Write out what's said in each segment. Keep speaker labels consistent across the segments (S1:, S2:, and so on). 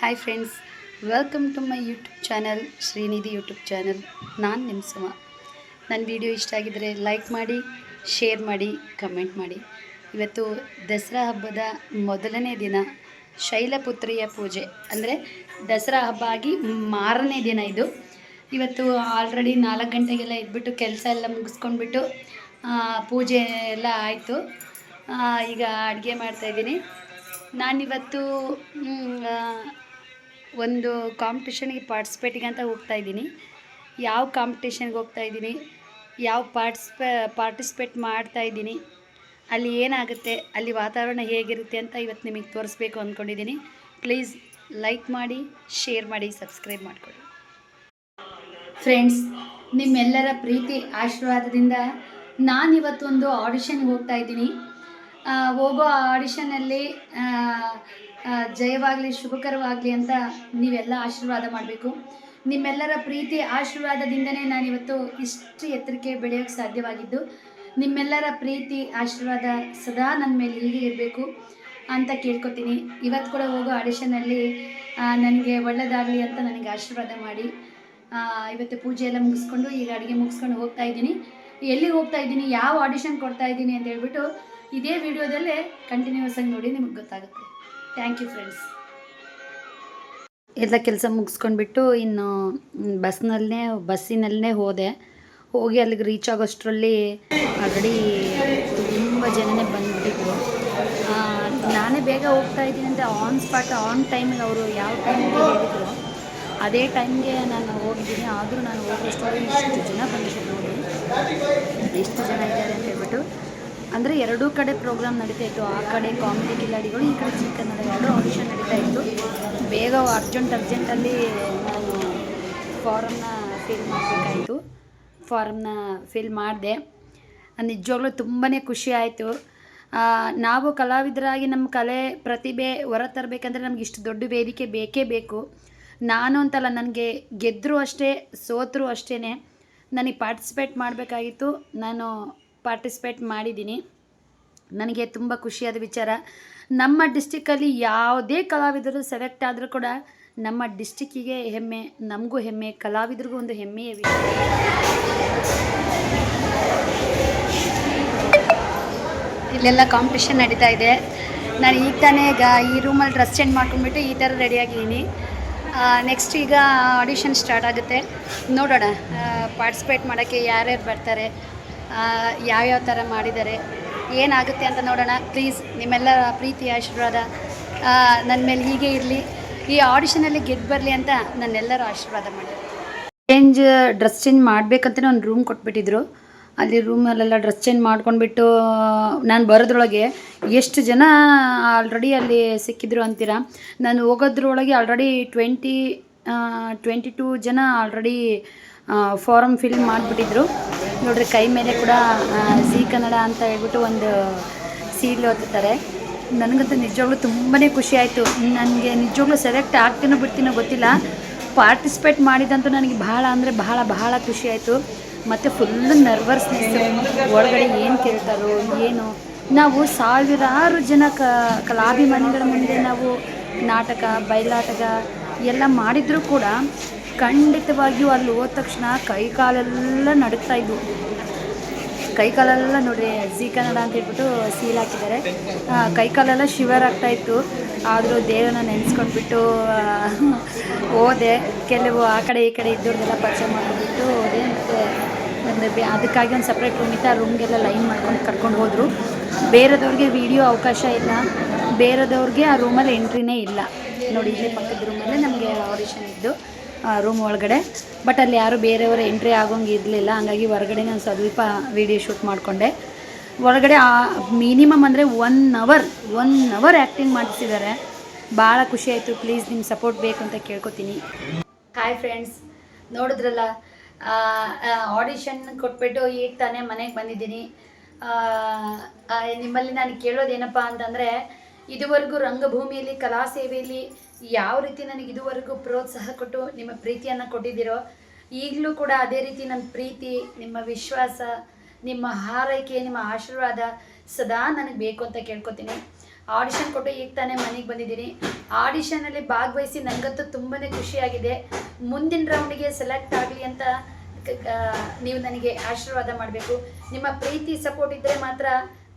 S1: Hi friends welcome to my YouTube channel Srinidhi YouTube channel ನಾನು ನಿಮ್ಮ ಸುಮ. ನನ್ನ video ಇಷ್ಟ ಆಗಿದ್ದರೆ ಲೈಕ್ ಮಾಡಿ ಶೇರ್ ಮಾಡಿ ಕಮೆಂಟ್ ಮಾಡಿ. ಇವತ್ತು ದಸರಾ ಹಬ್ಬದ ಮೊದಲನೇ ದಿನ ಶೈಲಪುತ್ರಿಯ ಪೂಜೆ. ಅಂದರೆ ದಸರಾ ಹಬ್ಬ ಆಗಿ ಮಾರನೇ ದಿನ ಇದು. ಇವತ್ತು ಆಲ್ರೆಡಿ ನಾಲ್ಕು ಗಂಟೆಗೆಲ್ಲ ಇದ್ಬಿಟ್ಟು ಕೆಲಸ ಎಲ್ಲ ಮುಗಿಸ್ಕೊಂಡ್ಬಿಟ್ಟು ಪೂಜೆ ಎಲ್ಲ ಆಯಿತು. ಈಗ ಅಡುಗೆ ಮಾಡ್ತಾಯಿದ್ದೀನಿ ನಾನಿವತ್ತು ಒಂದು ಕಾಂಪಿಟೇಷನ್ಗೆ ಪಾರ್ಟಿಸಿಪೇಟಿಗೆ ಅಂತ ಹೋಗ್ತಾ ಇದ್ದೀನಿ. ಯಾವ ಕಾಂಪಿಟೇಷನ್ಗೆ ಹೋಗ್ತಾ ಇದ್ದೀನಿ? ಯಾವ ಪಾರ್ಟಿಸ್ಪೆ ಪಾರ್ಟಿಸಿಪೇಟ್ ಮಾಡ್ತಾ ಇದ್ದೀನಿ? ಅಲ್ಲಿ ಏನಾಗುತ್ತೆ? ಅಲ್ಲಿ ವಾತಾವರಣ ಹೇಗಿರುತ್ತೆ ಅಂತ ಇವತ್ತು ನಿಮಗೆ ತೋರಿಸ್ಬೇಕು ಅಂದ್ಕೊಂಡಿದ್ದೀನಿ. ಪ್ಲೀಸ್ ಲೈಕ್ ಮಾಡಿ ಶೇರ್ ಮಾಡಿ ಸಬ್ಸ್ಕ್ರೈಬ್ ಮಾಡಿಕೊಡಿ ಫ್ರೆಂಡ್ಸ್ ನಿಮ್ಮೆಲ್ಲರ ಪ್ರೀತಿ, ಆಶೀರ್ವಾದದಿಂದ ನಾನು ಒಂದು ಆಡಿಷನ್ಗೆ ಹೋಗ್ತಾ ಇದ್ದೀನಿ. ಹೋಗೋ ಆಡಿಷನಲ್ಲಿ ಜಯವಾಗಲಿ, ಶುಭಕರವಾಗಲಿ ಅಂತ ನೀವೆಲ್ಲ ಆಶೀರ್ವಾದ ಮಾಡಬೇಕು. ನಿಮ್ಮೆಲ್ಲರ ಪ್ರೀತಿ ಆಶೀರ್ವಾದದಿಂದನೇ ನಾನಿವತ್ತು ಇಷ್ಟು ಎತ್ತರಕ್ಕೆ ಬೆಳೆಯೋಕ್ಕೆ ಸಾಧ್ಯವಾಗಿದ್ದು, ನಿಮ್ಮೆಲ್ಲರ ಪ್ರೀತಿ, ಆಶೀರ್ವಾದ ಸದಾ ನನ್ನ ಮೇಲೆ ಹೀಗೆ ಇರಬೇಕು ಅಂತ ಕೇಳ್ಕೊತೀನಿ. ಇವತ್ತು ಕೂಡ ಹೋಗೋ ಆಡಿಷನಲ್ಲಿ ನನಗೆ ಒಳ್ಳೆಯದಾಗಲಿ ಅಂತ ನನಗೆ ಆಶೀರ್ವಾದ ಮಾಡಿ ಇವತ್ತು ಪೂಜೆ ಎಲ್ಲ ಮುಗಿಸ್ಕೊಂಡು ಈಗ ಅಡುಗೆ ಮುಗಿಸ್ಕೊಂಡು ಹೋಗ್ತಾ ಇದ್ದೀನಿ. ಎಲ್ಲಿಗೆ ಹೋಗ್ತಾ ಇದ್ದೀನಿ, ಯಾವ ಆಡಿಷನ್ ಕೊಡ್ತಾ ಇದ್ದೀನಿ ಅಂತ ಹೇಳ್ಬಿಟ್ಟು ಇದೇ ವಿಡಿಯೋದಲ್ಲೇ ಕಂಟಿನ್ಯೂಸ್ ಆಗಿ ನೋಡಿ ನಿಮಗೆ ಗೊತ್ತಾಗುತ್ತೆ. ಥ್ಯಾಂಕ್ ಯು ಫ್ರೆಂಡ್ಸ್ ಎಲ್ಲ ಕೆಲಸ ಮುಗಿಸ್ಕೊಂಡ್ಬಿಟ್ಟು ಇನ್ನು ಬಸ್ನಲ್ಲೇ ಬಸ್ಸಿನಲ್ಲೇ ಹೋದೆ. ಹೋಗಿ ಅಲ್ಲಿಗೆ ರೀಚ್ ಆಗೋಷ್ಟರಲ್ಲಿ ಆಲ್ರೆಡಿ ತುಂಬ ಜನನೇ ಬಂದುಬಿಟ್ಟಿದ್ರು. ನಾನೇ ಬೇಗ ಹೋಗ್ತಾ ಇದ್ದೀನಿ ಅಂತ ಆನ್ ಸ್ಪಾಟ್ ಆನ್ ಟೈಮಿಗೆ ಅವರು ಯಾವ ಟೈಮಿಗೆ ಹೇಳಿದ್ರು. ಅದೇ ಟೈಮ್ಗೆ ನಾನು ಹೋಗಿದ್ದೀನಿ. ಆದರೂ ನಾನು ಹೋಗೋಷ್ಟರಲ್ಲಿ ಇಷ್ಟು ಜನ ಬಂದಿದ್ದೆ ನೋಡಿ ಎಷ್ಟು ಜನ ಇದ್ದಾರೆ ಅಂತ ಹೇಳ್ಬಿಟ್ಟು ಅಂದರೆ ಎರಡೂ ಕಡೆ ಪ್ರೋಗ್ರಾಮ್ ನಡೀತಾ ಇತ್ತು. ಆ ಕಡೆ ಕಾಮಿಡಿ ಕಿಲಾಡಿಗಳು, ಈ ಕಡೆ ಚಿಕ್ಕ ಎರಡು ಆಡಿಷನ್ ನಡೀತಾ ಇತ್ತು. ಬೇಗ ಅರ್ಜೆಂಟ್ ಅರ್ಜೆಂಟಲ್ಲಿ ನಾನು ಫಾರಮ್ನ ಫಿಲ್ ಮಾಡಬೇಕಾಯಿತು. ಫಾರಮ್ನ ಫಿಲ್ ಮಾಡಿದೆ. ನಿಜವಾಗ್ಲೂ ತುಂಬಾ ಖುಷಿ ಆಯಿತು. ನಾವು ಕಲಾವಿದರಾಗಿ ನಮ್ಮ ಕಲೆ ಪ್ರತಿಭೆ ಹೊರ ತರಬೇಕಂದ್ರೆ ನಮ್ಗೆ ಇಷ್ಟು ದೊಡ್ಡ ವೇದಿಕೆ ಬೇಕೇ ಬೇಕು. ನಾನು ಅಂತಲ್ಲ, ನನಗೆ ಗೆದ್ದರೂ ಅಷ್ಟೇ, ಸೋತರೂ ಅಷ್ಟೇ ನನಗೆ ಪಾರ್ಟಿಸಿಪೇಟ್ ಮಾಡಬೇಕಾಗಿತ್ತು. ನಾನು ಪಾರ್ಟಿಸಿಪೇಟ್ ಮಾಡಿದ್ದೀನಿ. ನನಗೆ ತುಂಬ ಖುಷಿಯಾದ ವಿಚಾರ. ನಮ್ಮ ಡಿಸ್ಟಿಕ್ಕಲ್ಲಿ ಯಾವುದೇ ಕಲಾವಿದರು ಸೆಲೆಕ್ಟ್ ಆದರೂ ಕೂಡ ನಮ್ಮ ಡಿಸ್ಟಿಕ್ಕಿಗೆ ಹೆಮ್ಮೆ, ನಮಗೂ ಹೆಮ್ಮೆ, ಕಲಾವಿದರಿಗೂ ಒಂದು ಹೆಮ್ಮೆಯ ವಿಷಯ. ಇಲ್ಲೆಲ್ಲ ಕಾಂಪಿಟೇಷನ್ ನಡೀತಾ ಇದೆ. ನಾನು ಈಗ ತಾನೇ ಈಗ ಈ ರೂಮಲ್ಲಿ ಡ್ರೆಸ್ ಚೇಂಜ್ ಮಾಡ್ಕೊಂಡ್ಬಿಟ್ಟು ಈ ಥರ ರೆಡಿಯಾಗಿದ್ದೀನಿ ನೆಕ್ಸ್ಟ್ ಈಗ ಆಡಿಷನ್ ಸ್ಟಾರ್ಟ್ ಆಗುತ್ತೆ. ನೋಡೋಣ ಪಾರ್ಟಿಸಿಪೇಟ್ ಮಾಡೋಕ್ಕೆ ಯಾರ್ಯಾರು ಬರ್ತಾರೆ. ಯಾವ್ಯಾವ ಥರ ಮಾಡಿದ್ದಾರೆ ಏನಾಗುತ್ತೆ ಅಂತ ನೋಡೋಣ. ಪ್ಲೀಸ್ ನಿಮ್ಮೆಲ್ಲರ ಪ್ರೀತಿ ಆಶೀರ್ವಾದ. ನನ್ನ ಮೇಲೆ ಹೀಗೆ ಇರಲಿ. ಈ ಆಡಿಷನಲ್ಲಿ ಗೆದ್ದು ಬರಲಿ ಅಂತ ನನ್ನೆಲ್ಲರೂ ಆಶೀರ್ವಾದ ಮಾಡಿ. ಚೇಂಜ್ ಡ್ರೆಸ್ ಚೇಂಜ್ ಮಾಡಬೇಕಂತಲೇ ಒಂದು ರೂಮ್ ಕೊಟ್ಬಿಟ್ಟಿದ್ರು. ಅಲ್ಲಿ ರೂಮಲ್ಲೆಲ್ಲ ಡ್ರೆಸ್ ಚೇಂಜ್ ಮಾಡ್ಕೊಂಡ್ಬಿಟ್ಟು, ನಾನು ಬರೋದ್ರೊಳಗೆ ಎಷ್ಟು ಜನ ಆಲ್ರೆಡಿ ಅಲ್ಲಿ ಸಿಕ್ಕಿದ್ರು ಅಂತೀರಾ? ನಾನು ಹೋಗೋದ್ರೊಳಗೆ ಆಲ್ರೆಡಿ ಟ್ವೆಂಟಿ ಟ್ವೆಂಟಿ ಟೂ ಜನ ಆಲ್ರೆಡಿ ಫಾರಮ್ ಫಿಲ್ ಮಾಡಿಬಿಟ್ಟಿದ್ರು. ನೋಡ್ರಿ, ಕೈ ಮೇಲೆ ಕೂಡ ಸಿ ಕನ್ನಡ ಅಂತ ಹೇಳ್ಬಿಟ್ಟು ಒಂದು ಸೀಲ್ ಓದ್ತಾರೆ ನನಗಂತೂ ನಿಜವಾಗ್ಲೂ ತುಂಬಾ ಖುಷಿ ಆಯಿತು. ನನಗೆ ನಿಜವಾಗ್ಲೂ ಸೆಲೆಕ್ಟ್ ಆಗ್ತೀನೋ ಬಿಡ್ತೀನೋ ಗೊತ್ತಿಲ್ಲ. ಪಾರ್ಟಿಸಿಪೇಟ್ ಮಾಡಿದಂತೂ ನನಗೆ ಬಹಳ ಅಂದರೆ ಬಹಳ ಬಹಳ ಖುಷಿ ಆಯಿತು. ಮತ್ತು ಫುಲ್ಲು ನರ್ವಸ್ನೆಸ್ ಒಳಗಡೆ ಏನು ಕೇಳ್ತಾರೋ, ಏನು? ನಾವು ಸಾವಿರಾರು ಜನ ಕ, ಕಲಾಭಿಮಾನಿಗಳ ಮುಂದೆ ನಾವು ನಾಟಕ, ಬಯಲಾಟಕ ಎಲ್ಲ ಮಾಡಿದರೂ ಕೂಡ ಖಂಡಿತವಾಗಿಯೂ ಅಲ್ಲಿ ಹೋದ ತಕ್ಷಣ ಕೈ ಕಾಲೆಲ್ಲ ನಡುಗ್ತಾ ಇದ್ವು. ಕೈ ಕಾಲೆಲ್ಲ ನೋಡ್ರಿ, ಜಿ ಕನ್ನಡ ಅಂತ ಹೇಳ್ಬಿಟ್ಟು ಸೀಲ್ ಹಾಕಿದ್ದಾರೆ. ಕೈ ಕಾಲೆಲ್ಲ ಶಿವರ್ ಆಗ್ತಾ ಇತ್ತು. ಆದರೂ ದೇವರನ್ನ ನೆನೆಸ್ಕೊಂಡ್ಬಿಟ್ಟು ಹೋದೆ. ಕೆಲವು ಆ ಕಡೆ ಈ ಕಡೆ ಇದ್ದವ್ರದ್ದೆಲ್ಲ ಪರಿಚಯ ಮಾಡ್ಕೊಂಡ್ಬಿಟ್ಟು ಹೋದೆ. ಮತ್ತು ಒಂದು ಅದಕ್ಕಾಗಿ ಒಂದು ಸಪ್ರೇಟ್ ರೂಮ್ ಇತ್ತು. ಆ ರೂಮ್ಗೆಲ್ಲ ಲೈನ್ ಮಾಡ್ಕೊಂಡು ಕರ್ಕೊಂಡು ಹೋದರು. ಬೇರೆದವ್ರಿಗೆ ವಿಡಿಯೋ ಅವಕಾಶ ಇಲ್ಲ. ಬೇರೆದವ್ರಿಗೆ ಆ ರೂಮಲ್ಲಿ ಎಂಟ್ರಿನೇ ಇಲ್ಲ. ನೋಡಿ, ಇಲ್ಲೇ ಪಕ್ಕದ ರೂಮಲ್ಲೇ ನಮಗೆ ಆಡಿಷನ್ ಇದ್ದು. ರೂಮ್ ಒಳಗಡೆ. ಬಟ್ ಅಲ್ಲಿ ಯಾರು ಬೇರೆಯವರು ಎಂಟ್ರಿ ಆಗೋಂಗೆ ಇರಲಿಲ್ಲ. ಹಂಗಾಗಿ ಹೊರಗಡೆ ನಾನು ಸ್ವಲ್ಪ ವಿಡಿಯೋ ಶೂಟ್ ಮಾಡಿಕೊಂಡೆ. ಒಳಗಡೆ ಮಿನಿಮಮ್ ಅಂದರೆ one hour one hour acting ಮಾಡಿಸಿದ್ದಾರೆ. ಭಾಳ ಖುಷಿ ಆಯಿತು. ಪ್ಲೀಸ್ ನಿಮ್ಮ ಸಪೋರ್ಟ್ ಬೇಕು ಅಂತ ಕೇಳ್ಕೊತೀನಿ. ಹಾಯ್ ಫ್ರೆಂಡ್ಸ್ ನೋಡಿದ್ರಲ್ಲ ಆಡಿಷನ್ ಕೊಟ್ಬಿಟ್ಟು ಈಗ ತಾನೇ ಮನೆಗೆ ಬಂದಿದ್ದೀನಿ. ನಿಮ್ಮಲ್ಲಿ ನಾನು ಕೇಳೋದೇನಪ್ಪ ಅಂತಂದರೆ ಇದುವರೆಗೂ ರಂಗಭೂಮಿಯಲ್ಲಿ ಕಲಾ ಸೇವೆಯಲ್ಲಿ ಯಾವ ರೀತಿ ನನಗೆ ಇದುವರೆಗೂ ಪ್ರೋತ್ಸಾಹ ಕೊಟ್ಟು ನಿಮ್ಮ ಪ್ರೀತಿಯನ್ನು ಕೊಟ್ಟಿದ್ದೀರೋ, ಈಗಲೂ ಕೂಡ ಅದೇ ರೀತಿ ನನ್ನ ಪ್ರೀತಿ, ನಿಮ್ಮ ವಿಶ್ವಾಸ, ನಿಮ್ಮ ಹಾರೈಕೆ, ನಿಮ್ಮ ಆಶೀರ್ವಾದ ಸದಾ ನನಗೆ ಬೇಕು ಅಂತ ಕೇಳ್ಕೊತೀನಿ. ಆಡಿಷನ್ ಕೊಟ್ಟು ಈಗ ತಾನೇ ಮನೆಗೆ ಬಂದಿದ್ದೀನಿ. ಆಡಿಷನಲ್ಲಿ ಭಾಗವಹಿಸಿ ನನಗಂತೂ ತುಂಬಾ ಖುಷಿಯಾಗಿದೆ. ಮುಂದಿನ ರೌಂಡಿಗೆ ಸೆಲೆಕ್ಟ್ ಆಗಲಿ ಅಂತ ನೀವು ನನಗೆ ಆಶೀರ್ವಾದ ಮಾಡಬೇಕು. ನಿಮ್ಮ ಪ್ರೀತಿ ಸಪೋರ್ಟ್ ಇದ್ದರೆ ಮಾತ್ರ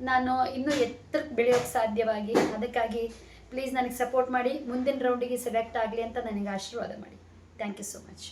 S1: ನಾನು ಇನ್ನೂ ಎತ್ತರಕ್ಕೆ ಬೆಳೆಯೋಕ್ಕೆ ಸಾಧ್ಯವಾಗಿ, ಅದಕ್ಕಾಗಿ ಪ್ಲೀಸ್ ನನಗೆ ಸಪೋರ್ಟ್ ಮಾಡಿ, ಮುಂದಿನ ರೌಂಡಿಗೆ ಸೆಲೆಕ್ಟ್ ಆಗಲಿ ಅಂತ ನನಗೆ ಆಶೀರ್ವಾದ ಮಾಡಿ. Thank you so much